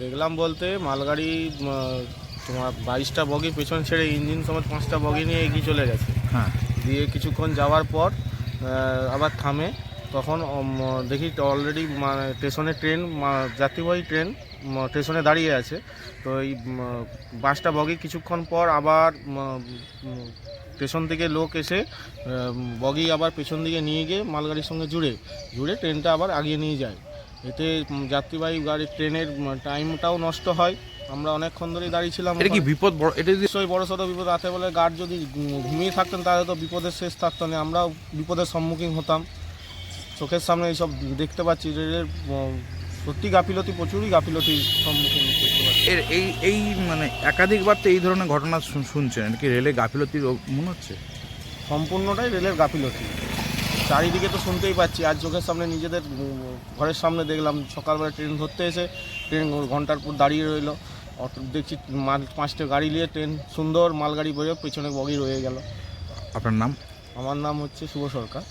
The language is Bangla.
দেখলাম বলতে মালগাড়ি তোমার বাইশটা বগি পেছন ছেড়ে ইঞ্জিন সমেত পাঁচটা বগি নিয়ে এগিয়ে চলে গেছে। হ্যাঁ। দিয়ে কিছুক্ষণ যাওয়ার পর আবার থামে। তখন দেখি অলরেডি মানে স্টেশনে ট্রেন যাত্রীবাহী ট্রেন স্টেশনে দাঁড়িয়ে আছে। তো এই বাসটা বগি কিছুক্ষণ পর আবার স্টেশন থেকে লোক এসে বগি আবার পেছন দিকে নিয়ে গিয়ে মালগাড়ির সঙ্গে জুড়ে জুড়ে ট্রেনটা আবার আগিয়ে নিয়ে যায়। এতে যাত্রীবাহী গাড়ি ট্রেনের টাইমটাও নষ্ট হয়। আমরা অনেকক্ষণ ধরেই দাঁড়িয়েছিলাম এটা কি বিপদ বড় এটা যদি নিশ্চয়ই বড় সড়ো বিপদ। রাতে বলে গার্ড যদি ঘুমিয়ে থাকতেন তাহলে তো বিপদের শেষ থাকতো না। আমরাও বিপদের সম্মুখীন হতাম। চোখের সামনে এইসব দেখতে পাচ্ছি। রেলের সত্যি গাফিলতি প্রচুরই গাফিলতির সম্মুখীন এর এই এই মানে একাধিকবার তো এই ধরনের ঘটনা শুন- শুনছেন। কি রেলে গাফিলতির মনে হচ্ছে? সম্পূর্ণটাই রেলের গাফিলতি। চারিদিকে তো শুনতেই পাচ্ছি। আজ চোখের সামনে নিজেদের ঘরের সামনে দেখলাম সকালবেলা ট্রেন ধরতে এসে ট্রেন ঘণ্টার পর দাঁড়িয়ে রইল। অটো দেখছি মাল পাঁচটা গাড়ি নিয়ে ট্রেন সুন্দর মালগাড়ি বয়ে পেছনে বগি রয়ে গেল। আপনার নাম? আমার নাম হচ্ছে শুভ সরকার।